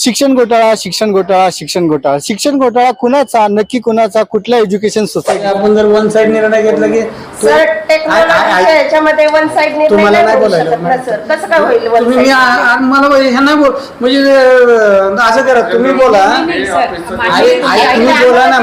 शिक्षण घोटाळा शिक्षण घोटाळा शिक्षण घोटाळा शिक्षण घोटाळा कुणाचा नक्की कुणाचा कुठल्या एज्युकेशन सोसायटी आपण जर वन साइड निर्णय घेतला की तू- सर आय- आय- टेक्नॉलॉजीच्या आय- याच्यामध्ये वन साइड निर्णय तुम्हाला नाही नाही बोलायला शकत ना नाही. सर कसं काय होईल one तुम्ही मी side? आ- आ- मला बोल- हे नाही बोल म्हणजे अं, असं करा तुम्ही बोला तुम्ही बोला ना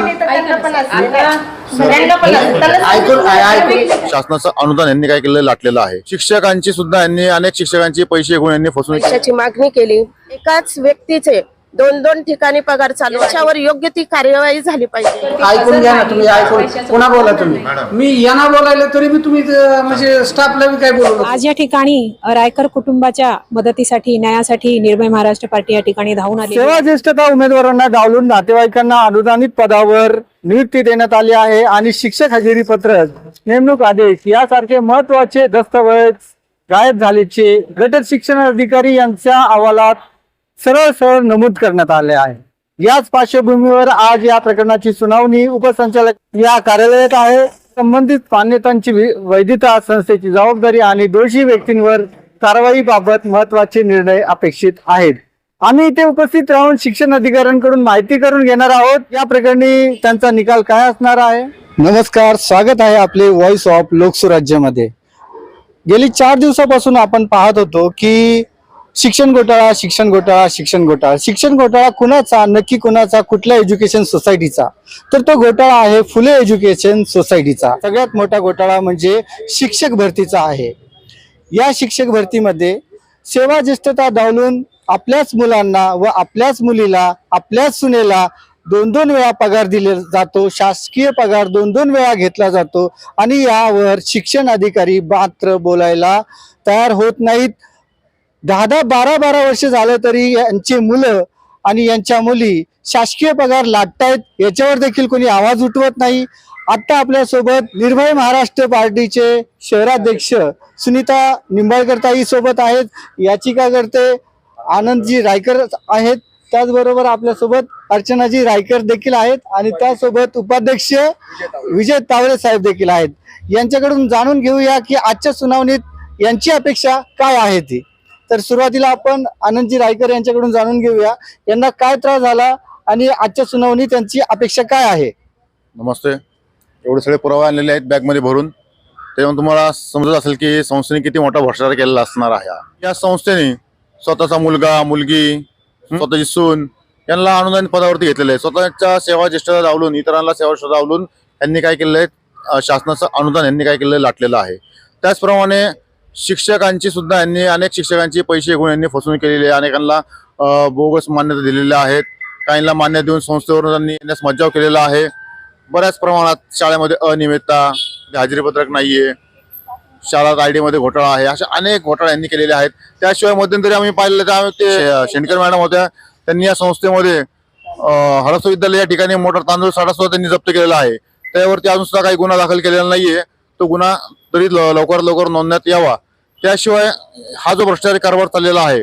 ऐकून आय- ऐकून शासनाचं अनुदान यांनी काय केलं लाटलेलं आहे? शिक्षकांची सुद्धा यांनी अनेक शिक्षकांची पैसे घेऊन यांनी फसवणूक मागणी केली. एकाच व्यक्तीचे दोन दोन ठिकाणी पगार चालू आहे. त्याच्यावर योग्य ती कार्यवाही झाली पाहिजे. ऐकून घ्या ना तुम्ही ऐकून. पुन्हा बोला तुम्ही? मी यांना बोलायला तरी मी तुम्ही अं, म्हणजे स्टाफला बी काय बोलू. आज या ठिकाणी रायकर कुटुंबाच्या मदतीसाठी न्यायासाठी निर्भय महाराष्ट्र पार्टी या ठिकाणी धावून आली सेवा ज्येष्ठता उमेदवारांना डावलून नातेवाईकांना अनुदानित पदावर नियुक्ती देण्यात आली आहे आणि शिक्षक हजेरी पत्रक नेमणूक आदेश यासारखे महत्त्वाचे दस्तऐवज गायब झाल्याचे गट शिक्षण अधिकारी यांच्या अहवालात सरळ सरळ नमूद करण्यात आले आहे. याच पार्श्वभूमीवर आज या प्रकरणाची सुनावणी उपसंचालक या कार्यालयात आहे. संबंधित मान्यतांची वैधता संस्थेची जबाबदारी आणि दोषी व्यक्तींवर कारवाईबाबत महत्त्वाचे निर्णय अपेक्षित आहेत. आम्ही इथे उपस्थित राहून शिक्षण अधिकाऱ्यांकडून माहिती करून घेणार आहोत. या प्रकरणी त्यांचा निकाल काय असणार आहे? नमस्कार स्वागत आहे आपले व्हॉइस ऑफ लोकसुराज्यमध्ये. गेली चार दिवसापासून आपण पाहत होतो की शिक्षण घोटाळा शिक्षण घोटाळा शिक्षण घोटाळा. शिक्षण घोटाळा कुणाचा? नक्की कुणाचा? कुठल्या एज्युकेशन सोसायटीचा? तर तो घोटाळा आहे फुले एज्युकेशन सोसायटीचा. सगळ्यात मोठा घोटाळा म्हणजे शिक्षक भरतीचा आहे. या शिक्षक भरतीमध्ये सेवा ज्येष्ठता डावलून आपल्याच मुलांना व आपल्याच मुलीला आपल्याच सुनेला दोन दोन वेळा पगार दिले जातो. शासकीय पगार दोन दोन वेळा घेतला जातो. आणि यावर शिक्षण अधिकारी मात्र बोलायला तयार होत नाहीत. दहा दहा बारा बारा वर्ष झालं तरी यांची मुलं आणि यांच्या मुली शासकीय पगार लाटतायत याच्यावर देखील कोणी आवाज उठवत नाही. आता आपल्यासोबत निर्भय महाराष्ट्र पार्टीचे शहराध्यक्ष सुनीता निंबाळकर ताई सोबत आहेत. याचिकाकर्ते आनंदजी रायकर आहेत. त्याचबरोबर आपल्यासोबत अर्चनाजी रायकर देखील आहेत आणि त्यासोबत उपाध्यक्ष विजय तावरे साहेब देखील आहेत. यांच्याकडून जाणून घेऊया की आजच्या सुनावणीत यांची अपेक्षा काय आहे ती? तर सुरुवातीला आपण आनंदजी रायकर यांच्याकडून जाणून घेऊया. यांना काय त्रास झाला आणि आजच्या सुनावणीत त्यांची अपेक्षा काय आहे? नमस्ते. एवढे सगळे पुरावे आणलेले आहेत बॅगमध्ये भरून. त्याच्यामुळे तुम्हाला समजत असेल की संस्थेने किती मोठा भ्रष्टाचार केलेला असणार आहे. या संस्थेने स्वतःचा मुलगा मुलगी स्वतःची सून यांना अनुदानित पदावरती घेतलेले आहे. स्वतःच्या सेवा ज्येष्ठता डावलून इतरांना सेवा डावलून यांनी काय केलेलं आहे? शासनाचं अनुदान यांनी काय केलेलं लाटलेलं आहे. त्याचप्रमाणे शिक्षकांची सुद्धा यांनी अनेक शिक्षकांची पैसे घेऊन यांनी फसवणूक केलेली आहे. अनेकांना बोगस मान्यता दिलेल्या आहेत. काहींना मान्यता देऊन संस्थेवरून त्यांनी यांनाच मज्जाव केलेला आहे. बऱ्याच प्रमाणात शाळेमध्ये अनियमितता हजेरीपत्रक नाहीये शाळा आयमध्ये घोटाळा आहे अशा अनेक घोटाळे यांनी केलेले आहेत. त्याशिवाय मध्यंतरी आम्ही पाहिलेलं तर आम्ही ते अं, शेंडकर मॅडम होत्या त्यांनी या संस्थेमध्ये हडसो विद्यालय या ठिकाणी मोटर तांदूळ साठा सुद्धा त्यांनी जप्त केलेला आहे. त्यावरती अजून सुद्धा काही गुन्हा दाखल केलेला नाहीये. तो गुन्हा तरी लवकरात लवकर नोंदण्यात यावा. त्याशिवाय हा जो भ्रष्टाचारी कारभार चाललेला आहे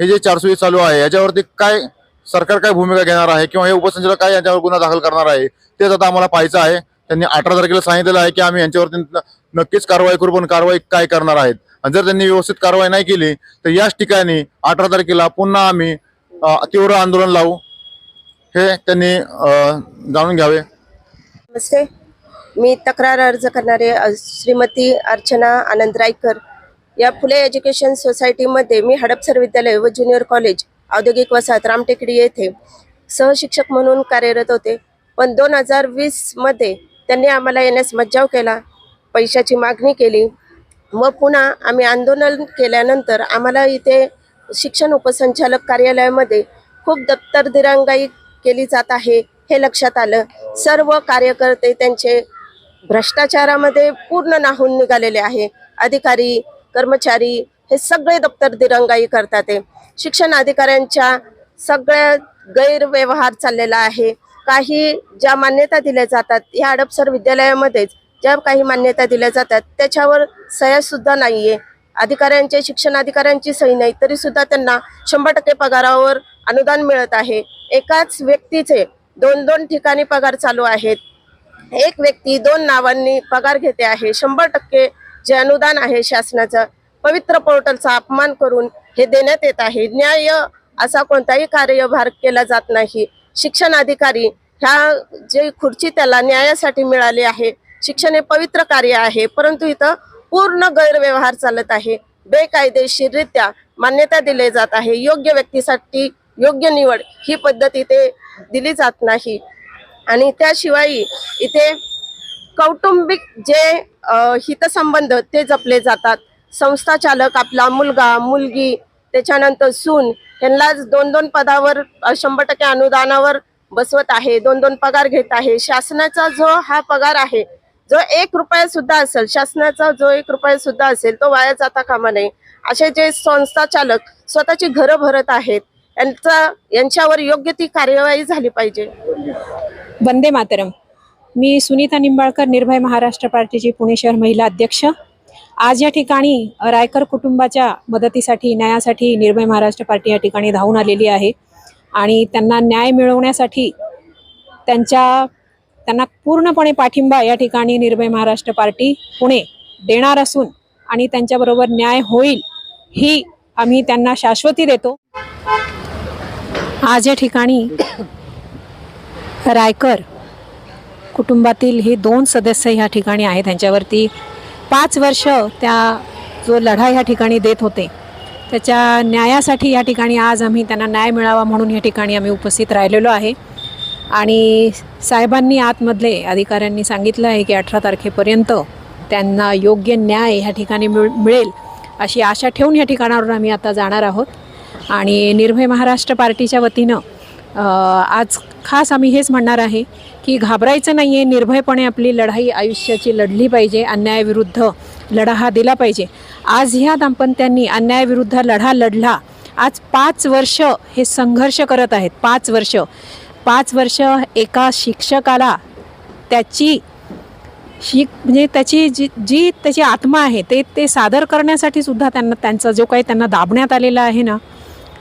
हे जे चारशे चालू आहे याच्यावरती काय सरकार काय भूमिका घेणार आहे किंवा हे उपसंचालक काय यांच्यावर गुन्हा दाखल करणार आहे तेच आता आम्हाला पाहायचं आहे. त्यांनी अठरा तारखेला सांगितलेलं आहे की आम्ही यांच्यावरती न- नक्कीच कारवाई करू पण कारवाई काय करणार आहेत? आणि जर त्यांनी व्यवस्थित कारवाई नाही केली तर याच ठिकाणी अठरा तारखेला पुन्हा आम्ही तीव्र आंदोलन लावू. हे त्यांनी जाणून घ्यावे. नमस्ते. मी तक्रार अर्ज करणारे श्रीमती अर्चना आनंद रायकर या फुले एज्युकेशन सोसायटीमध्ये मी हडपसर विद्यालय व ज्युनियर कॉलेज औद्योगिक वसाहत रामटेकडी येथे सहशिक्षक म्हणून कार्यरत होते. पण दोन हजार वीसमध्ये त्यांनी आम्हाला येण्यास मज्जाव केला पैशाची मागणी केली व पुन्हा आम्ही आंदोलन केल्यानंतर आम्हाला इथे शिक्षण उपसंचालक कार्यालयामध्ये खूप दप्तर दिरंगाई केली जात आहे हे लक्षात आलं. सर्व कार्यकर्ते त्यांचे भ्रष्टाचारामध्ये पूर्ण नाहून निघालेले आहे. अधिकारी कर्मचारी हे सगळे दप्तर दिरंगाई करतात आहे. शिक्षण अधिकाऱ्यांच्या सगळ्या गैरव्यवहार चाललेला आहे. काही ज्या मान्यता दिल्या जातात या हडपसर विद्यालयामध्येच ज्या काही मान्यता दिल्या जातात त्याच्यावर सह्यासुद्धा सुद्धा नाहीये. अधिकाऱ्यांचे शिक्षण अधिकाऱ्यांची सही नाही तरी सुद्धा त्यांना शंभर टक्के पगारावर अनुदान मिळत आहे. एकाच व्यक्तीचे दोन दोन ठिकाणी पगार चालू आहेत. एक व्यक्ती दोन नावांनी पगार घेते आहे. शंभर टक्के जे अनुदान आहे शासनाचं पवित्र पोर्टलचा अपमान करून हे देण्यात येत आहे. न्याय असा कोणताही कार्यभार केला जात नाही. शिक्षण अधिकारी ह्या जे खुर्ची त्याला न्यायासाठी मिळाली आहे. शिक्षण हे पवित्र कार्य आहे परंतु इथं पूर्ण गैरव्यवहार चालत आहे. बेकायदेशीररित्या मान्यता दिली जात आहे. योग्य व्यक्तीसाठी योग्य निवड ही पद्धत इथे दिली जात नाही. आणि त्याशिवाय इथे कौटुंबिक जे हितसंबंध ते जपले जातात. संस्था चालक आपला मुलगा मुलगी त्याच्यानंतर सून यांना दोन दोन पदावर शंभर टक्के अनुदानावर बसवत आहे दोन दोन पगार घेत आहे. शासनाचा जो हा पगार आहे जो एक रुपया सुद्धा असेल शासनाचा जो एक रुपया सुद्धा असेल तो वाया जाता कामा नये. असे जे संस्था चालक स्वतःची घरं भरत आहेत यांचा यांच्यावर योग्य ती कार्यवाही झाली पाहिजे. वंदे मातरम. मी सुनीता निंबाळकर निर्भय महाराष्ट्र पार्टीची पुणे शहर महिला अध्यक्ष. आज या ठिकाणी रायकर कुटुंबाच्या मदतीसाठी न्यायासाठी निर्भय महाराष्ट्र पार्टी या ठिकाणी धावून आलेली आहे. आणि त्यांना न्याय मिळवण्यासाठी त्यांच्या त्यांना पूर्णपणे पाठिंबा या ठिकाणी निर्भय महाराष्ट्र पार्टी पुणे देणार असून आणि त्यांच्याबरोबर न्याय होईल ही आम्ही त्यांना शाश्वती देतो. आज या ठिकाणी रायकर कुटुंबातील हे दोन सदस्य ह्या ठिकाणी आहेत. त्यांच्यावरती पाच वर्ष त्या जो लढा ह्या ठिकाणी देत होते. त्याच्या न्यायासाठी या ठिकाणी आज आम्ही त्यांना न्याय मिळावा म्हणून या ठिकाणी आम्ही उपस्थित राहिलेलो आहे. आणि साहेबांनी आतमधले अधिकाऱ्यांनी सांगितलं आहे की अठरा तारखेपर्यंत त्यांना योग्य न्याय ह्या ठिकाणी मिळ मिळेल अशी आशा ठेवून या ठिकाणावरून आम्ही आता जाणार आहोत. आणि निर्भय महाराष्ट्र पार्टीच्या वतीनं आज खास आम्ही हेच म्हणणार आहे की घाबरायचं नाही आहे निर्भयपणे आपली लढाई आयुष्याची लढली पाहिजे अन्यायाविरुद्ध लढा हा दिला पाहिजे. आज ह्या दाम्पत्यांनी अन्यायाविरुद्ध लढा लढला. आज पाच वर्ष हे संघर्ष करत आहेत पाच वर्ष. पाच वर्ष एका शिक्षकाला त्याची शिक म्हणजे त्याची जी जी त्याची आत्मा आहे ते ते सादर करण्यासाठी सुद्धा त्यांना त्यांचा जो काही त्यांना दाबण्यात आलेला आहे ना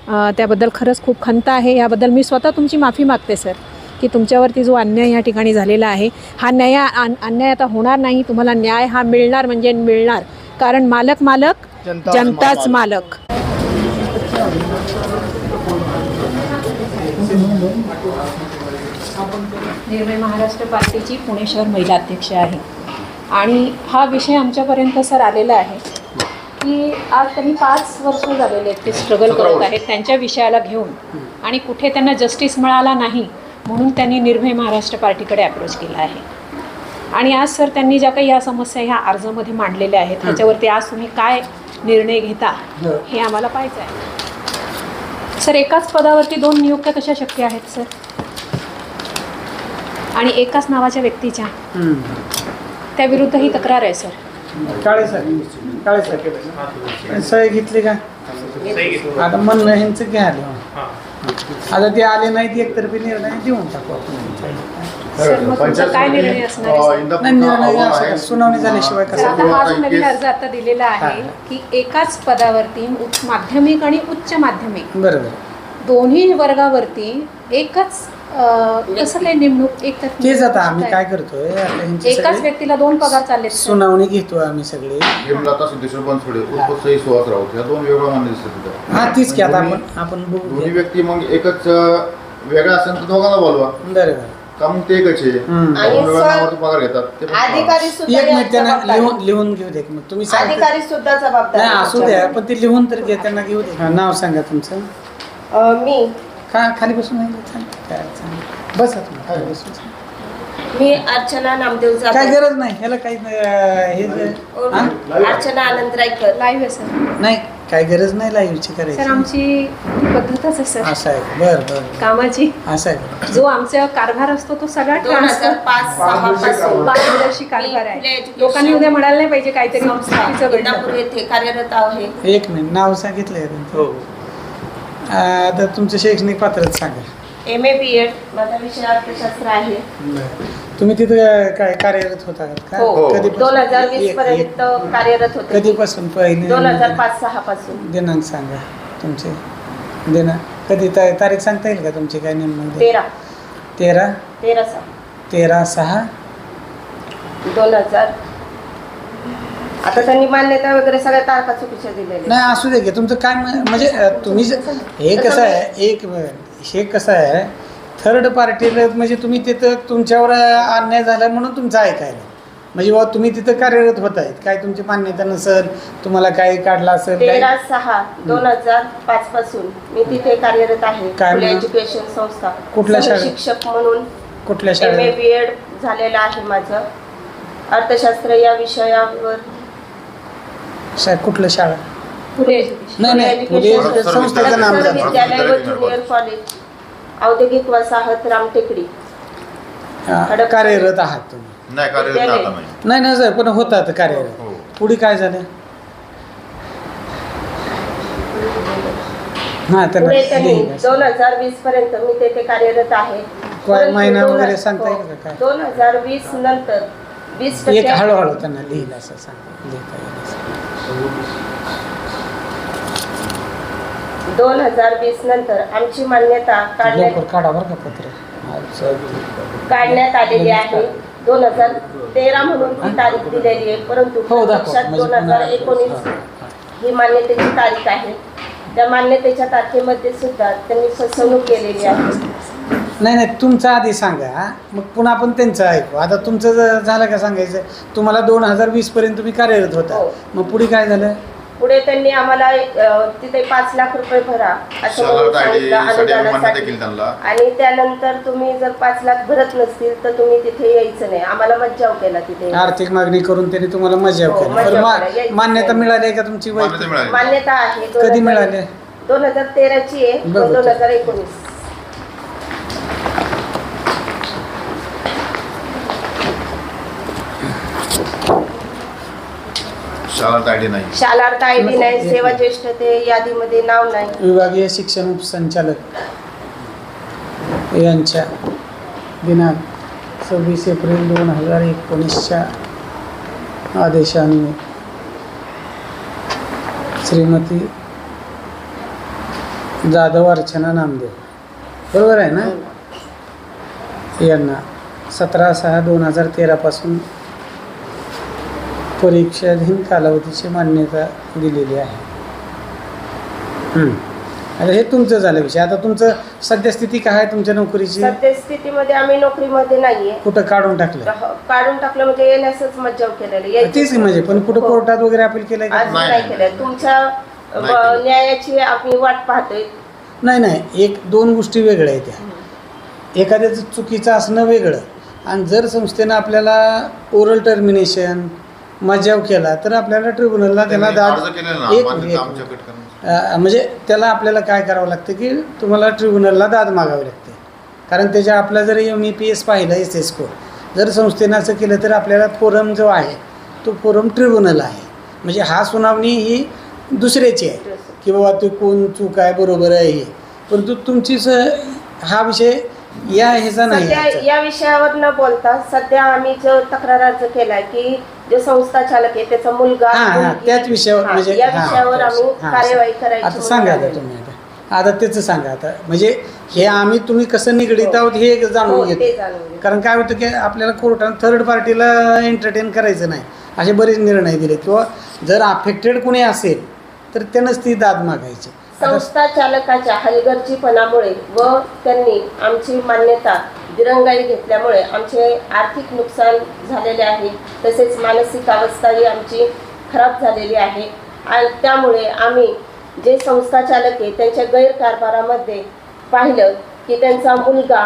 त्याबद्दल खरंच खूप खंत आहे. याबद्दल मी स्वतः तुमची माफी मागते सर की तुमच्यावरती जो अन्याय या ठिकाणी झालेला आहे हा न्याय अन- अन्याय आता होणार नाही. तुम्हाला न्याय हा मिळणार म्हणजे मिळणार. कारण मालक मालक जनताच मालक. निर्भय महाराष्ट्र पार्टीची पुणे शहर महिला अध्यक्ष आहे. आणि हा विषय आमच्यापर्यंत सर आलेला आहे. की आज त्यांनी पाच वर्ष झालेले आहेत ते स्ट्रगल करत आहेत त्यांच्या विषयाला घेऊन. आणि कुठे त्यांना जस्टिस मिळाला नाही म्हणून त्यांनी निर्भय महाराष्ट्र पार्टीकडे अप्रोच केला आहे. आणि आज सर त्यांनी ज्या काही या समस्या ह्या अर्जामध्ये मांडलेल्या आहेत त्याच्यावरती आज तुम्ही काय निर्णय घेता हे. आम्हाला पाहायचं आहे. सर एकाच पदावरती दोन नियुक्त्या कशा शक्य आहेत सर आणि एकाच नावाच्या व्यक्तीच्या? त्याविरुद्ध ही तक्रार आहे सर काळे सर सही घेतली का? आता म्हणणं ह्यांचं घ्यायला आता ते आले नाहीत एकतर्फी निर्णय देऊन टाकू आपण. सर मग तुमचा काय निर्णय असणार आहे, सर? नाही निर्णय असं सुनावणी झाल्याशिवाय तर कसं आता हा जो नवीन अर्ज आता दिलेला आहे की एकाच पदावरती उच्च माध्यमिक आणि उच्च माध्यमिक. बरोबर. दोन्ही वर्गावरती एकच अं, कसं काय नेमणूक एक तर- तेच आता आम्ही काय? करतोय आता एकाच सगळी व्यक्तीला दोन पगार चालले सुनावणी घेतो आम्ही सगळे. हेमलता सिद्धेश्वर बनसोडे उर्फ सई सुहास राऊत ह्या दोन वेगळ्या हा तीच की आता आपण आपण बघू दोन्ही व्यक्ती मग एकच अं, वेगळा असेल तर दोघांना बोलवा. बरोबर का मग ते एकच आहे? हम्म. आणि दोन वेगळ्या सर, नावावरती पगार घेतात ते पण अधिकारी सुद्धा एक यात त्यांना जबाबदार. लिहून लिहून घेऊ दे मग तुम्ही सांगता अधिकारी सुद्धा जबाबदार नाही आहे असू द्या. पण ते लिहून तर घे त्यांना घेऊ दे. हा, नाव सांगा तुमचं. अ, मी. खाली बसून नाही. काय. बसा तुम्ही खाली बसून. मी अर्चना नामदेव काय जाधव गरज नाही ह्याला काही अं, हे जे- हा? अर्चना आनंद रायकर लाईव्ह आहे सर नाही काय गरज नाही लाईव्हची सर करायची आमची पद्धतच आहे सर असं आहे का? बर बर कामाची असं आहे? जो आमचा कारभार असतो तो सगळा दोन हजार ट्रान्सफर पाच सहा पासून पारदर्शी कारभार मी आहे लोकांनी उद्या म्हणायला नाही पाहिजे काहीतरी संस्था चुकीचं घडलं. इंदापूर येथे कार्यरत आहे एक मिनिट नाव सांगितलंय तुमचं आता तुमचं शैक्षणिक पात्रच सांगा. एम ए बी एड माझा विषय अर्थशास्त्र आहे तुम्ही तिथं काय कार्यरत होता का? हो. कधीपासून? दोन हजार वीस एक- पर्यंत कार्यरत होते कधीपासून पहिले दोन हजार पाच सहा पासून. दिनांक सांगा तुमचे. दिनांक कधी ता- तारीख सांगता येईल का तुमची काय नेमणूक? तेरा. तेरा? तेरा सहा. तेरा सहा? दोन हजार आता त्यांनी मान्यता वगैरे सगळ्या तारखा चुकीच्या दिलेल्या नाही असू दे की तुमचं काय म- म्हणजे अ, तुम्ही ज- हे कसं आहे एक हे कसं आहे थर्ड पार्टीला म्हणजे तुम्ही तिथं तुमच्यावर अन्याय झाला म्हणून तुमचं ऐकायला. म्हणजे बाबा तुम्ही तिथं कार्यरत होत आहेत. काय तुमची मान्यता नसेल तुम्हाला काही काढला असेल काय तेरा सहा दोन हजार पाच पासून मी तिथे कार्यरत आहे. काय फुले म्हणून? एज्युकेशन संस्था. कुठल्या शाळेत? शिक्षक म्हणून कुठल्या एम ए शाळेत बी एड झालेलं आहे माझं. अर्थशास्त्र या विषयावर शा- कुठल्या शाळा नाही, नाही, education संस्थेचं नाम संस्था, सांगा. विद्यालय व ज्युनियर कॉलेज औद्योगिक वसाहत रामटेकडी हा, हडप- कार्यरत आहात तुम्ही नाही कार्यरत विद्यालय. आता नाही नाही ना सर पण होतात कार्यरत हो. पुढे काय झालं हा पुढे त्यांनी. दोन हजार वीस पर्यंत मी तेथे कार्यरत आहे परंतु महिना दोन- वगैरे सांगता येईल हो. का काय? दोन हजार वीस नंतर वीस एक टक्के हळूहळू त्यांना लिहिलं असं सांग लिहिता येईल असं. दोन हजार वीस नंतर आमची मान्यता काढण्यात लवकर काढा बरं का पत्र. अच्छा. काढण्यात आलेली आहे. दोन हजार तेरा म्हणून ती तारीख दिलेली आहे. परंतु हो दाखवा. प्रत्यक्षात म्हणजे दोन हजार पुन्हा- एकोणीस हा, हा. ही मान्यतेची तारीख आहे. त्या मान्यतेच्या तारखेमध्ये सुद्धा त्यांनी फसवणूक केलेली आहे. नाही नाही तुमचं आधी सांगा. मग पुन्हा आपण त्यांचं ऐकू. आता तुमचं ज- झालं का सांगायचं? तुम्हाला दोन हजार वीस पर्यंत तुम्ही कार्यरत होता. हो. मग पुढे काय झालं? पुढे त्यांनी आम्हाला अ, तिथे पाच लाख रुपये भरा. असं म्हणून सांगितलं अनुदानासाठी. त्यांना. आणि त्यानंतर तुम्ही जर पाच लाख भरत नसतील तर तुम्ही तिथे यायचं नाही. आम्हाला मज्जाव केला तिथे. आर्थिक मागणी करून त्यांनी तुम्हाला मजा हो, केली. मा- केली. यायचं मान्यता नाही. मिळाली आहे का तुमची मान्यता वैयक्तिक? मिळाली. मान्यता आहे. कधी मिळाली? दोन हजार तेराची आहे. दोन. हजार एकोणीस. शाळा आयडी नाही. शालार्थ आय डी नाही सेवा ज्येष्ठते यादीमध्ये नाव नाही. विभागीय शिक्षण उपसंचालक यांच्या दिनांक सव्वीस एप्रिल दोन हजार एकोणीसच्या आदेशान्वये श्रीमती जाधव अर्चना नामदेव. बरोबर आहे ना? यांना सतरा सहा दोन हजार तेरापासून परीक्षाधीन कालावधीची मान्यता दिलेली आहे. हं. आता हे तुमचं झालं विषय. आता तुमचं सद्यस्थिती काय आहे तुमच्या नोकरीची? सद्यस्थितीमध्ये आम्ही नोकरीमध्ये नाहीये. कुठं काढून टाकलं काढून टाकलं म्हणजे येण्यासच मज्जाव केलेलं. यायचं तेच म्हणजे पण कुठं हो. कोर्टात वगैरे अपील केलंय का? आज नाही. केलं तुमच्या अ, नाही केलं. न्यायाची आम्ही वाट पाहतोय. नाही नाही. एक दोन गोष्टी वेगळ्या आहेत त्या. एखाद्याचं चुकीचं असणं वेगळं. आणि जर संस्थेनं आपल्याला ओरल टर्मिनेशन मजाव केला तर आपल्याला ट्रिब्युनलला त्याला दाद एक- म्हणजे त्याला आपल्याला काय करावं लागतं की तुम्हाला ट्रिब्युनलला दाद मागावी लागते. कारण त्याच्या आपला जर एम ई पी एस पाहिलं एस एस कोड जर संस्थेनं असं केलं तर आपल्याला फोरम जो आहे तो फोरम ट्रिब्युनल आहे. म्हणजे हा सुनावणी ही दुसऱ्याची आहे. की बाबा तू कोण चूक आहे बरोबर आहे हे. परंतु तुमची स हा विषय या ह्याचा नाही. या विषयावर न बोलता सध्या आम्ही जो तक्रार अर्ज केलाय की जो संस्था चालक आहे त्याचा मुलगा हा हा मुलगी- त्याच विषयावर हा, म्हणजे या हा, विषयावर आम्ही हा, कार्यवाही करायची आता म्हणून सांगा आता. तुम्ही आता. आता त्याचं सांगा आता. म्हणजे हे आम्ही तुम्ही कसं निगडीत आहोत हे हो, जाणून ते घेतो. जाणून घेतो. कारण काय होतं की आपल्याला कोर्टात थर्ड पार्टीला एंटरटेन करायचं नाही. असे बरेच निर्णय दिले. किंवा जर अफेक्टेड कोणी असेल तर त्यानंच ती दाद मागायची. आता संस्था चालकाच्या हलगर्जीपणामुळे व त्यांनी आमची मान्यता दिरंगाई घेतल्यामुळे आमचे आर्थिक नुकसान झालेले आहे. तसेच मानसिक अवस्थाही आमची खराब झालेली आहे. आणि त्यामुळे आम्ही जे संस्था चालक आहे त्यांच्या गैरकारभारामध्ये पाहिलं की त्यांचा मुलगा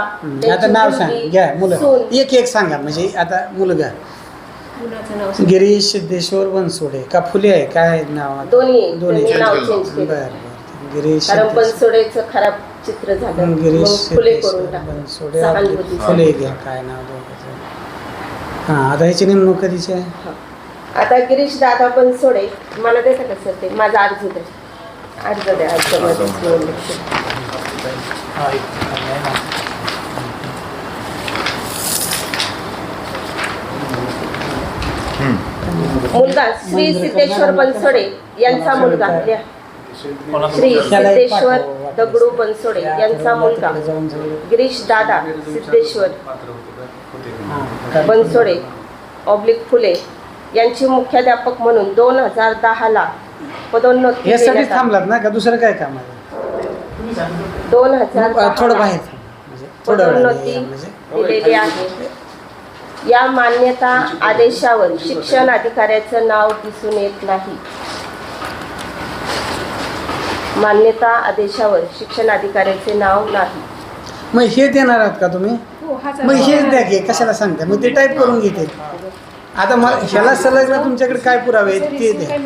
आता नाव सांग. घ्या मुलं. एक एक सांगा म्हणजे आता मुलगा. मुलाचं नाव सांग. गिरीश सिद्धेश्वर बनसोडे का फुले आहे? काय नाव? दोन्ही दोन्ही. नाव चेंज केलं. बरं गिरीश कारण बनसोडेचं खराब चित्र झालं. गिरीश मग फुले करून टाकलं. सहानुभूती आपले फुले घ्या काय नाव दोघांचं. हां आता ह्याची नेमणूक कधीची आहे? आता गिरीश दादा बनसोडे मला देतं का सर ते? माझा अर्ज द्या अर्ज द्या अर्ज लिहिते. मुलगा श्री सिद्धेश्वर बनसोडे यांचा मुलगा. लिहा. श्री सिद्धेश्वर दगडू बनसोडे यांचा मुलगा. गिरीश दादा सिद्धेश्वर. हां, बनसोडे ऑब्लिक फुले यांची मुख्याध्यापक म्हणून दोन हजार दहाला पदोन्नती यासाठी देण्यात आली. थांबलात ना का? दुसरं काय काम आहे? दोन हजार थोडं बाहेर. म्हणजे पदोन्नती म्हणजे दिलेली आहे. या मान्यता आदेशावर शिक्षण अधिकाऱ्याचं नाव दिसून येत नाही. मान्यता आदेशावर शिक्षण अधिकाऱ्याचे नाव नाही. मग हे देणार आहात का तुम्ही? मग हेच द्या की कशाला सांगता मग ते टाईप करून घेते आता मग ह्याला सलग तुमच्याकडे काय पुरावे आहेत ते द्या.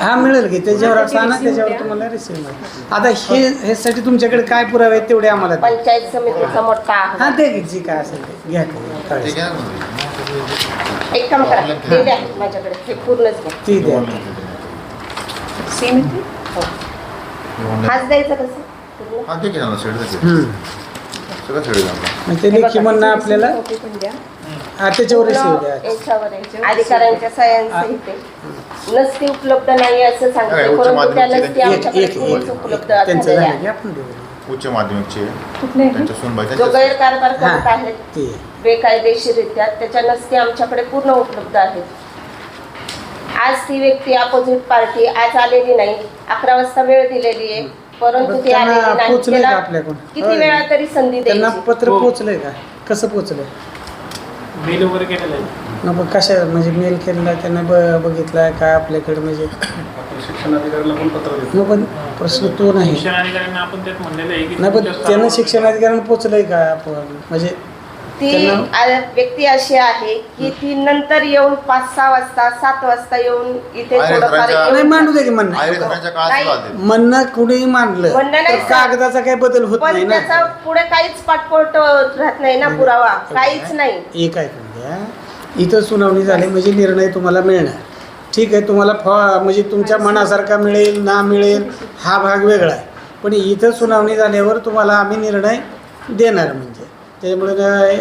हा मिळेल की. त्याच्यावर असं ना त्याच्यावर तुम्हाला रिसिव्ह मिळेल. आता हे ह्यासाठी तुमच्याकडे काय पुरावे आहेत तेवढे आम्हाला द्या. पंचायत समितीचा मोठा हा ते जी काय असेल ते. घ्या? एक काम करा ते द्या माझ्याकडे हे पूर्णच घ्या. ती द्या. हाच द्यायचा कसं पूर्ण? हा ना. सगळं ते लेखी म्हणणं आपल्याला हा द्या. अधिकाऱ्यांच्या सह्यांसहित उपलब्ध नाही असं काय, सांगते उच्च परंतु त्या माध्यमिक नसती एक आमच्याकडे एक कुणीच एक उपलब्ध त्यांचं झालेल्या झालं की आपण देऊ उच्च माध्यमिकचे कुठले? आहे? त्यांच्या सुनबाई जो त्यांच्या गैरकारभार करत हा आहेत ते. बेकायदेशीरित्या त्याच्या नसती आमच्याकडे पूर्ण उपलब्ध आहेत. आज ती व्यक्ती अपोजिट पार्टी आज आलेली नाही. अकरा वाजता वेळ दिलेली आहे. परंतु ती त्यांना आलेली नाही. का त्याला आपल्याकडून? किती. वेळा तरी संधी त्यांना द्यायची. पत्र पोचलंय का? कसं पोचलंय मेल वगैरे केलेलं आहे. नको कशा म्हणजे मेल केलेला त्यांना ब बघितलाय काय आपल्याकडे? म्हणजे आपण शिक्षण अधिकाऱ्याला पण पत्र देतो. नको प्रश्न तो नाही. शिक्षण अधिकाऱ्यांना आपण त्यात म्हणलेलं आहे की नाही पण तुमच्या त्यांना सर्व- शिक्षणाधिकाऱ्यांना पोचलंय का आपण? म्हणजे ती त्यांना- आ- व्यक्ती अशी आहे की ती नंतर येऊन पाच सहा वाजता सात वाजता येऊन इथे आहे थोडंफार घराच्या- येऊन नाही मांडू दे की म्हणणं घराच्या काळात नाही. चालते म्हणणं कुणीही मांडलं म्हणणं नाही तर सर. कागदाचा काही बदल होत नाही पण ना. त्याचा पुढे काहीच पाठपोट राहत नाही ना पुरावा. काहीच नाही. एक ऐकून घ्या. इथं सुनावणी झाली म्हणजे निर्णय तुम्हाला मिळणार. ठीक आहे तुम्हाला फ म्हणजे तुमच्या मनासारखा मिळेल ना मिळेल हा भाग वेगळा आहे. पण इथं सुनावणी झाल्यावर तुम्हाला आम्ही निर्णय देणार म्हणजे. त्याच्यामुळे काय,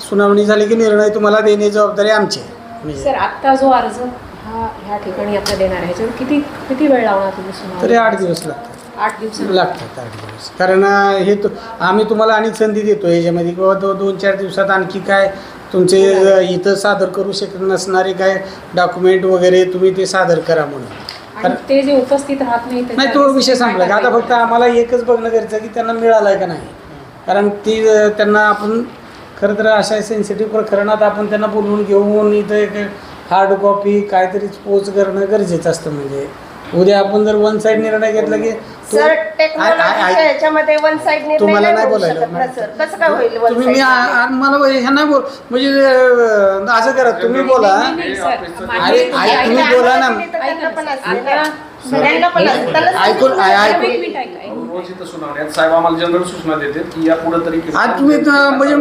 सुनावणी झाली की निर्णय तुम्हाला देण्याची जबाबदारी आमची आहे. म्हणजे सर आत्ता जो अर्ज हा ह्या ठिकाणी आता देणार आहे ह्याच्यावर किती किती वेळ लावणार तुम्ही सुनावणी? तरी आठ दिवस लागतात. आठ लागतात आठ दिवस. कारण अं, हे तो आम्ही तुम्हाला अनेक संधी देतो याच्यामध्ये किंवा दो दोन चार दिवसात आणखी काय तुमचे अं, इथं सादर करू शकत नसणारे काय डॉक्युमेंट वगैरे तुम्ही ते सादर करा म्हणून. आणि कारण ते जे उपस्थित राहत नाही तो विषय संपला का आता फक्त आम्हाला एकच बघणं गरजेचं आहे की त्यांना मिळालाय का नाही. कारण ती त्यांना आपण खरं तर अशा सेन्सिटिव्ह प्रकरणात आपण त्यांना बोलवून घेऊन इथं एक हार्ड कॉपी काहीतरी पोच करणं गरजेचं असतं म्हणजे उद्या आपण जर वन साईड निर्णय घेतला की सर टेक्नॉलॉजीच्या वन साइड निर्णय तुम्हाला नाही बोलायला शकत ना सर कसं काय होईल वन तुम्ही मी आ- आ- मला ह्या नाही बोल म्हणजे अं, असं करा तुम्ही बोला नाही, नाही, सर. अरे आई तुम्ही बोला ना. आता- सगळ्यांना पण ऐकून. रोज इथं. साहेब आम्हाला जनरल सूचना देतात की या पुढे तरी आज तुम्ही त- म्हणजे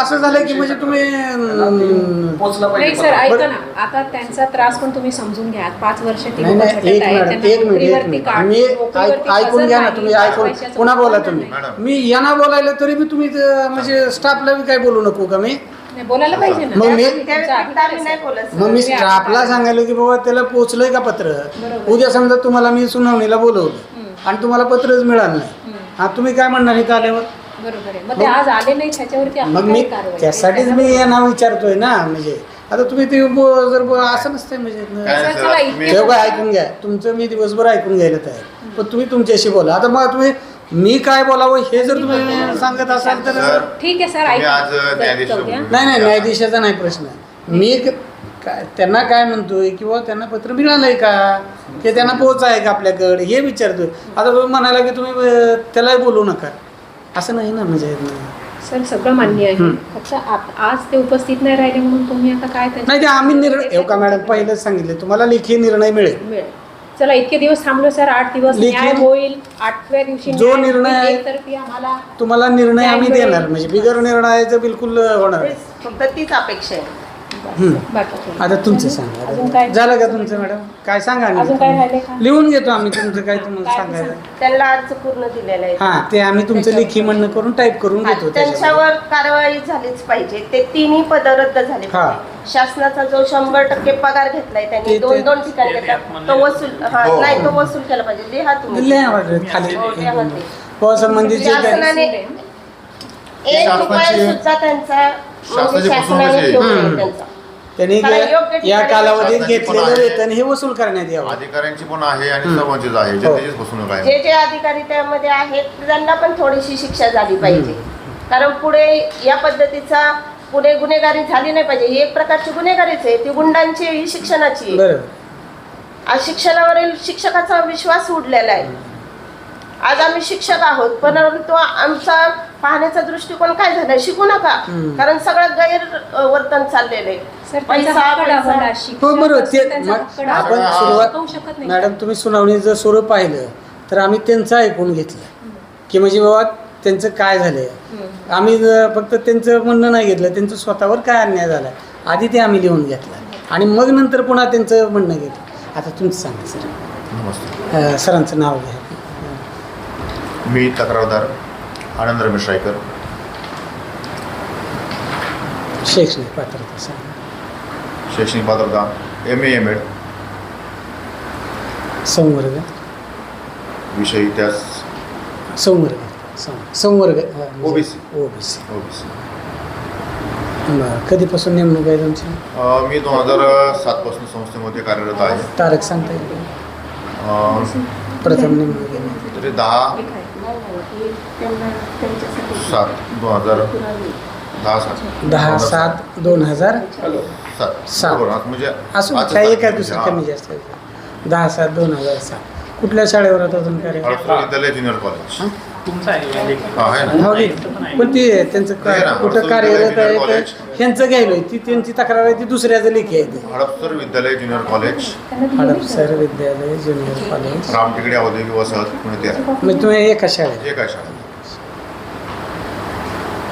असं झालं की म्हणजे तुम्ही अं, पोहोचला नाही पाहिजे सर पत्र. ऐका ना आता त्यांचा त्रास पण तुम्ही समजून घ्या पाच वर्ष ती नाही लोकं नाही झटत एक. मिनिट त्यांना एक मिनिट एक नोकरीवरती मिनिट काढ- मी नोकरीवरती ऐक- ऐकून घ्या ना तुम्ही ऐकून पैशाचं पुन्हा बोला तुम्ही नाही. मॅडम. मी यांना बोलायला तरी मी तुम्ही त- म्हणजे स्टाफला बी काय बोलू नको का मी नाही, बोलायला पाहिजे ना. मग मी- आम्ही नाही बोलत. मग मी स्टाफला सांगायला की बाबा त्याला पोचलंय का पत्र? उद्या समजा तुम्हाला मी सुनावणीला बोलवलं आणि तुम्हाला पत्रच मिळालं नाही. हा तुम्ही काय म्हणणार इथं आल्यावर? बरोबर आहे. मग ते आज आले नाही त्याच्यावरती आपण मग मी काय कारवाई? त्यासाठीच मी यांना विचारतोय ना म्हणजे. आता तुम्ही ते बो- जर बो- असं नसतंय म्हणजे. काय चला, तेव्हा ऐकून घ्या. तुमचं मी दिवसभर ऐकून घ्यायला तयार. पण तुम्ही तुमच्याशी बोला. आता मग तुम्ही मी काय बोलावं हे जर तुम्ही सांगत असाल तर सर, ठीक आहे सर तुम्ही ऐका. आज जाऊ- न्यायाधीश जाऊ द्या. नाही नाही न्यायाधीशाचा नाही प्रश्न. मी क- काय त्यांना काय म्हणतोय किंवा त्यांना पत्र मिळालंय का? की त्यांना पोच आहे का आपल्याकडे? हे विचारतोय. आता तुम्ही म्हणाला की तुम्ही अं, त्यालाही बोलू नका. असं नाही ना म्हणजे सर सगळं मान्य आहे. फक्त आज ते उपस्थित नाही राहिले म्हणून तुम्ही आता काय त्यांच्या- नाही ते आम्ही निर्णय येऊ का मॅडम पहिलेच सांगितले. तुम्हाला लेखी निर्णय मिळेल. मिळेल. चला इतके दिवस थांबलो सर आठ दिवस लेखी- न्याय होईल आठव्या दिवशी जो न्याय होईल. निर्णय आहे- एकतर्फी आम्हाला तुम्हाला निर्णय आम्ही देणार. म्हणजे बिगर निर्णयाचं बिलकुल होणार नाही. तेच फक्त तीच अपेक्षा आहे बाकी. आता तुमचं सांगा. काय? झालं का तुमचं मॅडम? काय सांगा आणि अजून काय राहिले का? लिहून घेतो आम्ही तुमचं काय तुम्हाला सांगायचं? त्यांना अर्ज पूर्ण दिलेला आहे. हा ते आम्ही तुमचं लेखी म्हणणं करून टाईप करून घेतो त्याच्यावर. त्यांच्यावर कारवाई झालीच पाहिजे. ते तिन्ही पद रद्द झाले हा. पाहिजे. शासनाचा जो शंभर टक्के पगार घेतलाय त्यांनी ते- दोन दोन ठिकाणी घेतला. तो वसूल हा हो. नाही तो वसूल केला पाहिजे. लिहा तुम्ही. लिहा वाटलं खाली हो, लिहा ते. हो शासनाने एक शासनाची- रुपया सुद्धा त्यांचा म्हणजे शासनाची शासनाने फसवणूक ठेवू त्यांचा. त्यांनी कारण या- कालावधीत घेतलेलं. वेतन हे वसूल करण्यात यावं. अधिकाऱ्यांची पण आहे आणि सर्वांचीच आहे. जनतेचीच फसवणूक आहे. जे जे अधिकारी त्यामध्ये आहेत त्यांना पण थोडीशी शिक्षा झाली पाहिजे. कारण पुढे या पद्धतीचा पुढे गुन्हेगारी झाली नाही पाहिजे. ही एक प्रकारची गुन्हेगारीच आहे. ती गुंडांची ही शिक्षणाची आहे. बरोबर आज शिक्षणावरील शिक्षकाचा विश्वास उडलेला आहे. आज आम्ही शिक्षक आहोत परंतु आमचा पाहण्याचा दृष्टिकोन काय झालाय शिकू नका. कारण सगळं गैर वर्तन चाललेलं आहे. पैसा, पैसा. हो बरोबर. ते आपण सुरुवात शकत नाही. मॅडम तुम्ही सुनावणीचं स्वरूप पाहिलं तर आम्ही त्यांचं ऐकून घेतलं. की म्हणजे बाबा त्यांचं काय झालंय? आम्ही फक्त त्यांचं म्हणणं नाही घेतलं त्यांचं स्वतःवर काय अन्याय झाला? आधी ते आम्ही लिहून घेतलं. आणि मग नंतर पुन्हा त्यांचं म्हणणं घेतलं. आता तुमचं सांगा सर. सरांचं नाव घ्या. मी तक्रारदार आनंद रमेश रायकर शैक्षणिक पात्रता सांगा शैक्षणिक पात्रता एम ए एम एड संवर्ग विषय इतिहास संवर्ग सं- संवर्ग OBC. ओबीसी ओबीसी बरं कधीपासून नेमणूक आहे तुमची? अ, मी दोन हजार सातपासून संस्थेमध्ये कार्यरत आहे. तारख सांगता येईल का? अ, प्रथम नेमणूक आहे. तरी दहा. सात दोन हजार दहा सात. दहा सात दोन हजार सात. म्हणजे असू आजचं काही एका दुसरं हा. कमी जास्त. दहा सात दोन हजार सात. कुठल्या शाळेवर होता विद्यालय ज्युनियर कॉलेज? तुमचा आहे हा आहे ना. हो की? पण ते त्यांचं ना, कुठं कार्यरत आहे. तर ह्यांचं घ्यायलोय ती त्यांची तक्रार आहे ती दुसऱ्याचं लेखी आहे ते. हडपसर विद्यालय ज्युनियर कॉलेज हडपसर विद्यालय ज्युनियर कॉलेज रामटेकडी औद्योगिक वसाहत पुणे मग तुम्ही एका शाळेत. एक आहे शाळा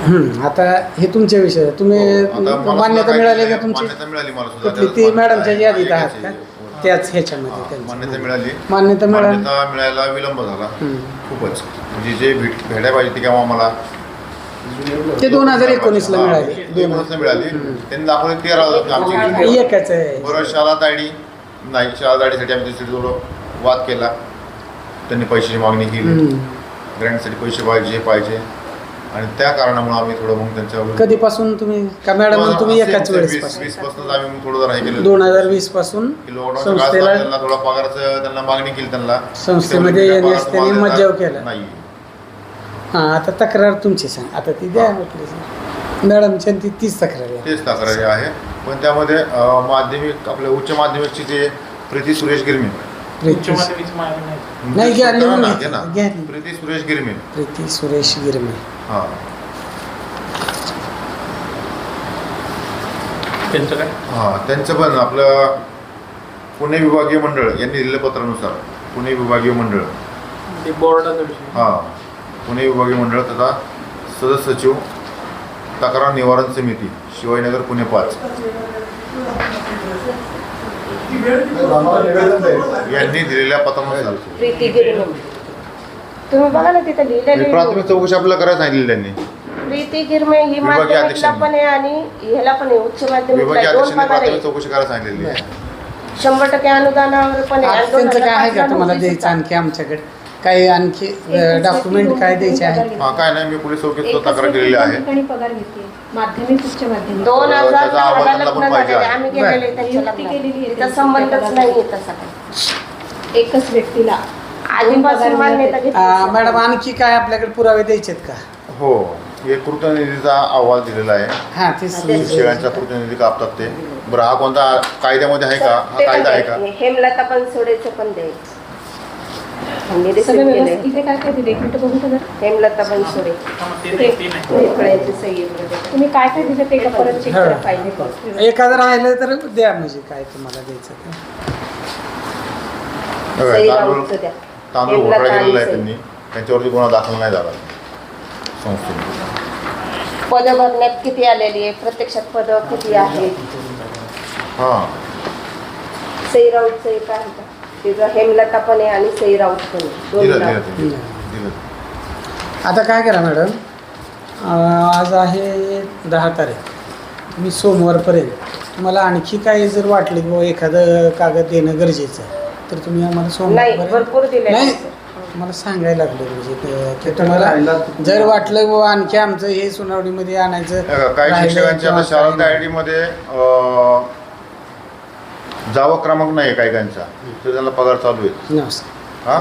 हम्म, आता हे तुमच्या विषय तुम्ही हो, आता मला मान्यता सुद्धा मिळाली काही का तुमची? मान्यता मिळाली मला सुद्धा कुठली ती मॅडमच्या. यादीत आहात का. त्याच ह्याच्यामध्ये हा, त्यांचं. मान्यता मिळाली. मान्यता मिळाली. मान्यता मिळायला विलंब झाला. हम्म. खूपच. म्हणजे जे भेट भेटायला पाहिजे ते केव्हा मला. ते दोन हजार एकोणीसला हा, मिळाली. एकोणीसला मिळाली. त्यांनी दाखवले तेरा आमची एकच आहे. बरोबर शाळा दाडी नाही शाळा दाडीसाठी आम्ही तिथे थोडं वाद केला. त्यांनी पैशाची मागणी केली. हम्म. ग्रँडसाठी पैसे पाहिजे पाहिजे. आणि त्या कारणामुळे आम्ही थोडं मग त्यांच्यावर कधीपासून तुम्ही का मॅडम तुम्ही एकाच वेळेस वीसपासून? आम्ही मग थोडं जरा हे केलं दोन हजार वीसपासून संस्थेला त्यांना थोडा पगाराचं त्यांना मागणी केली त्यांना. संस्थेमध्ये येण्यास त्यांनी मज्जाव केला. नाही हां आता तक्रार तुमची सांग. आता ती द्या म्हटली मॅडमची ती तीच तक्रार आहे. तेच तक्रारी आहे. पण त्यामध्ये माध्यमिक आपल्या उच्च माध्यमिकची ते प्रीती सुरेश गिरमे. प्रीती नाही, घ्या, करा ना, लिहून घे ना. घ्या. प्रीती सुरेश गिरमे. प्रीती सुरेश गिरमे. हा. त्यांचं काय? हा त्यांचं पण आपलं पुणे विभागीय मंडळ यांनी दिलेल्या पत्रानुसार पुणे विभागीय मंडळ. ते बोर्डाचा विषय हा पुणे विभागीय मंडळ तथा सदस्य सचिव तक्रार निवारण समिती शिवाजीनगर पुणे पाच. यांनी दिलेल्या प्रीती गिरणे तुम्ही बघा ना तिथं म्हणजे लिहिलेली प्राथमिक चौकशी आपल्याला करायला सांगितली त्यांनी. प्रीती गिरमे ही विभागीय माध्यमिकला अध्यक्षांनी. पण आहे आणि ह्याला पण आहे उच्च माध्यमिकला विभागीय आहे. दोन अध्यक्षांनी पगार प्राथमिक आहे चौकशी करायला सांगितलेली आहे. शंभर टक्के अनुदानावर पण आहे. आता आणि दोन त्यांचं काय हजार आहे का पाचला तुम्हाला नोटीस द्यायचं होता. आणखी आमच्याकडे? काही आणखी डॉक्युमेंट काय द्यायचे आहेत? हा काय नाही मी पोलीस चौकीत तक्रार केलेली आहे. ठिकाणी पगार घेते माध्यमिक उच्च माध्यमिक. दोन तर हजार त्याचा अहवाल दहाला त्यांना लग्न पण पाहिजे झालेले आहे. आम्ही गेलेले त्यांच्या नियुक्ती केलेली आहे लग्नात तिचा त्यांची संबंधच त्या नाही आहे तसा काही. एकच व्यक्तीला आधीपासून मान्यता आ, घेतली मॅडम आणखी काय आपल्याकडे पुरावे द्यायचे आहेत का? हो एक कृतनिधीचा अहवाल दिलेला आहे. हां तेच शेळ्यांचा कृतनिधी कापतात ते. बरं हा कोणता कायद्यामध्ये आहे का? हा ते कायदा आहे का? पण हेमलता पण सोडायचं पण द्यायचं. व्यवस्थित इथे काय काय दिलं? एक मिनिट बघू का जरा? हेमलता. तुम्ही काय काय दिलं ते का परत चेक. करा पाहिजे एखादं राहिलं तर द्या म्हणजे काय तुम्हाला द्यायचं ते. बघा, तांदूळ द्या. तांदूळ हेमलता घोटाळा आणि केलेला आहे सही. त्यांनी. त्यांच्यावरती गुन्हा दाखल नाही झाला. संस्थेने. पद भरण्यात किती आलेली आहे? प्रत्यक्षात पद किती आहेत? हा. सई एक आहे. का तिचं हेमलता पण आहे आणि सई राऊत पण आहे. दोन दिलं नाव. दिलं दिलं दिलं. आता काय करा मॅडम? अं, आज आहे दहा तारीख. तुम्ही सोमवारपर्यंत. तुम्हाला आणखी काय जर वाटलं की बाबा एखादं कागद देणं गरजेचं आहे तर तुम्ही आम्हाला नाही सोमवारपर्यंत भरपूर दिले नाही तुम्हाला सांगायला लागलो म्हणजे ते- ते तुम्हाला जर वाटलं बाबा आणखी आमचं हे सुनावणीमध्ये आणायचं काही राहिलंय शिक्षकांचे किंवा आता शारदा काही- आय डी मध्ये जावा क्रमांक नाही काही काहींचा. तर त्यांना पगार चालू आहे. हा?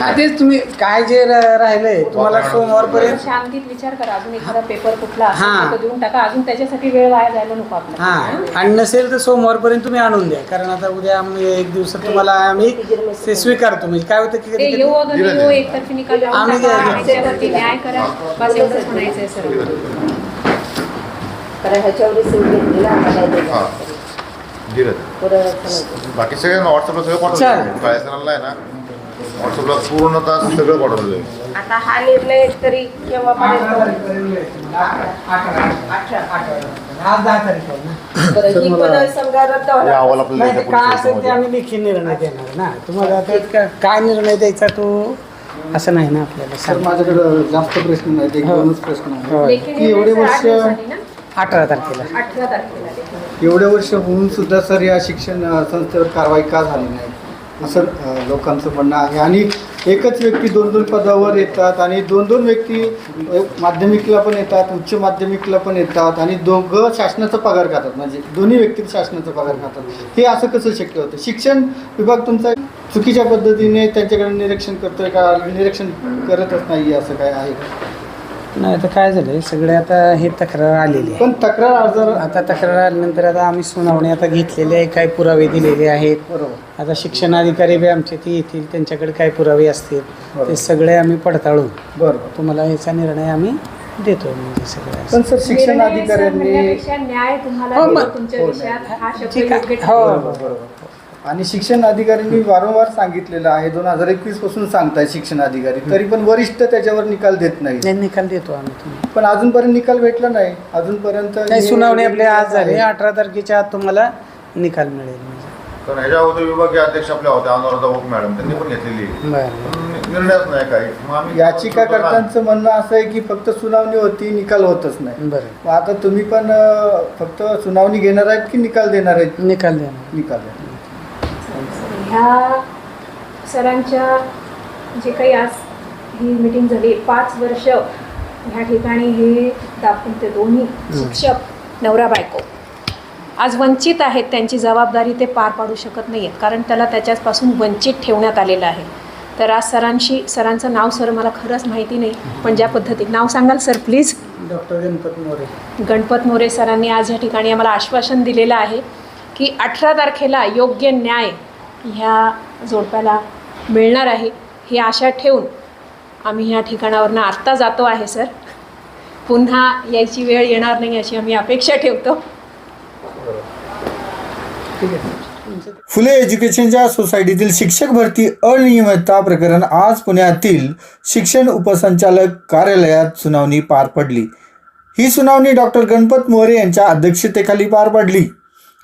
हा तेच तुम्ही काय जे रा- राहिलंय तुम्हाला सोमवारपर्यंत शांतीत विचार करा. अजून एखादा पेपर कुठला हा. तर देऊन टाका. अजून त्याच्यासाठी वेळ वाया जायला नको आपला हा आणि नसेल तर सोमवारपर्यंत तुम्ही आणून द्या. कारण आता उद्या आम्ही एक दिवसात तुम्हाला आम्ही ते स्वीकारतो. म्हणजे काय होतं की ते कधी येऊ अगर दिलं नाही येऊ एकतर्फी निकाल लावून आम्ही टाका, न्याय करा. बस एवढंच म्हणायचंय सर. कारण ह्याच्यावर. हा. दिलं. बाकी सगळ्यांना व्हॉट्सअपला सगळं पाठवलं जणांना आहे ना. व्हॉट्सअपला पूर्णतः सगळं पाठवलं आता हा निर्णय तरी आहे ही नाही ते द्यायचा काय असेल ते. आम्ही लेखी निर्णय देणार ना. तुम्हाला आता का- काय? निर्णय द्यायचा तो असं नाही ना आपल्याला. सर माझ्याकडे जास्त प्रश्न नाहीत. एक हो. दोनच प्रश्न आहेत. लेखी की एवढे वर्ष-? अठरा तारखेला. अठरा तारखेला. एवढे वर्ष होऊन सुद्धा सर या शिक्षण अ, संस्थेवर कारवाई का झाली नाही? असं अ, लोकांचं म्हणणं आहे. आणि एकच व्यक्ती दोन दोन पदावर येतात आणि दोन दोन व्यक्ती अ, माध्यमिकला पण येतात उच्च माध्यमिकला पण येतात आणि दोघं शासनाचा पगार खातात. म्हणजे दोन्ही व्यक्ती शासनाचा पगार खातात. हे असं कसं शक्य होतं? शिक्षण विभाग तुमचा चुकीच्या पद्धतीने त्यांच्याकडे निरीक्षण करतोय का? निरीक्षण करतच नाही असं काय आहे? का? नाही आता काय झालंय सगळे आता हे तक्रार आलेली आहे पण तक्रार अर्ज आता तक्रार आल्यानंतर आता आम्ही सुनावणी आता घेतलेले आहे काय पुरावे दिलेले आहेत बरोबर आता शिक्षणाधिकारी बी आमचे ते येतील त्यांच्याकडे काय पुरावे असतील. ते सगळे आम्ही पडताळून बरोबर तुम्हाला याचा निर्णय आम्ही देतो म्हणजे सगळ्या पण सर शिक्षण निर्णय अधिकाऱ्यांनी न्याय तुम्हाला हो, देतो मग- तुमच्या हो, विषयात हा शब्द ठीक आहे. योग्य हो. ठरेल. बरोबर, बरोबर. आणि शिक्षण अधिकाऱ्यांनी वारंवार सांगितलेलं आहे. दोन हजार एकवीसपासून सांगताय शिक्षण अधिकारी. तरी पण वरिष्ठ त्याच्यावर निकाल देत नाही. नाही, निकाल देतो आम्ही तुम्हाला पण अजूनपर्यंत निकाल भेटला नाही. अजूनपर्यंत नाही सुनावणी आपली आज झाली. अठरा तारखेच्या आत तुम्हाला निकाल मिळेल म्हणजे. कारण ह्याच्या अगोदर विभागीय अध्यक्ष आपल्या होत्या अनुराधा ओक मॅडम. त्यांनी पण घेतलेली आहे. बरं. पण निर्णयच नाही काही. मग आम्ही याचिकाकर्त्यांचं म्हणणं असं आहे की फक्त सुनावणी होती निकाल होतच नाही. बरं. मग आता तुम्ही पण अं, फक्त सुनावणी घेणार आहेत की निकाल देणार आहेत? निकाल द्या ना. निकाल देणार. ह्या सरांच्या जे काही आज ही मीटिंग झाली पाच वर्ष ह्या ठिकाणी हे दाखवून ते दोन्ही शिक्षक नवरा बायको आज वंचित आहेत त्यांची जबाबदारी ते पार पाडू शकत नाही आहेत कारण त्याला त्याच्यापासून वंचित ठेवण्यात आलेलं आहे. तर आज सरांशी सरांचं नाव सर मला खरंच माहिती नाही पण ज्या पद्धतीत नाव सांगाल sir please doctor Ganpat More. Ganpat More सरांनी आज या ठिकाणी आम्हाला आश्वासन दिलेलं आहे की अठरा तारखेला योग्य न्याय ह्या जोडप्याला मिळणार आहे ही आशा ठेवून आम्ही ह्या ठिकाणावरनं आत्ता जातो आहे सर. पुन्हा यायची वेळ येणार नाही अशी आम्ही अपेक्षा ठेवतो. फुले एज्युकेशनच्या सोसायटीतील शिक्षक भरती अनियमितता प्रकरण आज पुण्यातील शिक्षण उपसंचालक कार्यालयात सुनावणी पार पडली. ही सुनावणी डॉक्टर गणपत मोरे यांच्या अध्यक्षतेखाली पार पडली.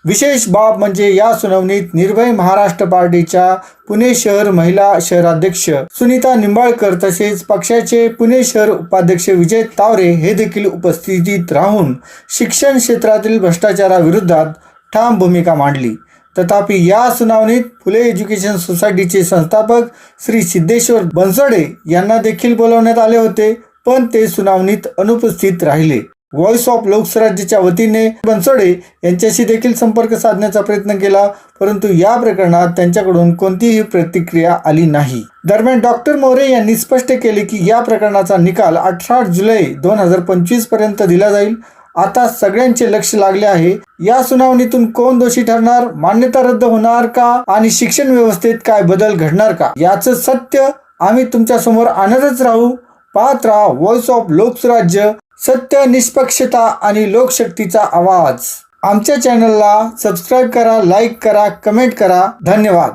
विशेष बाब म्हणजे या सुनावणीत निर्भय महाराष्ट्र पार्टीच्या पुणे शहर महिला शहराध्यक्ष सुनीता निंबाळकर तसेच पक्षाचे पुणे शहर उपाध्यक्ष विजय तावरे हे देखील उपस्थितीत राहून शिक्षण क्षेत्रातील भ्रष्टाचाराविरोधात ठाम भूमिका मांडली. तथापि या सुनावणीत फुले एज्युकेशन सोसायटीचे संस्थापक श्री सिद्धेश्वर बनसोडे यांना देखील बोलवण्यात आले होते पण ते सुनावणीत अनुपस्थित राहिले. व्हॉइस ऑफ लोकसराज्यच्या वतीने बनसोडे यांच्याशी देखील संपर्क साधण्याचा प्रयत्न केला परंतु या प्रकरणात त्यांच्याकडून कोणतीही प्रतिक्रिया आली नाही. दरम्यान डॉक्टर मोरे यांनी स्पष्ट केले की या प्रकरणाचा निकाल अठरा जुलै दोन हजार पंचवीसपर्यंत दिला जाईल. आता सगळ्यांचे लक्ष लागले आहे. या सुनावणीतून कोण दोषी ठरणार? मान्यता रद्द होणार का? आणि शिक्षण व्यवस्थेत काय बदल घडणार का? याचं सत्य आम्ही तुमच्यासमोर आणतच राहू. पाहत राहा व्हॉइस ऑफ लोकसराज्य. सत्य निष्पक्षता आणि लोकशक्तीचा आवाज. आमच्या चॅनलला सबस्क्राईब करा लाईक करा कमेंट करा. धन्यवाद.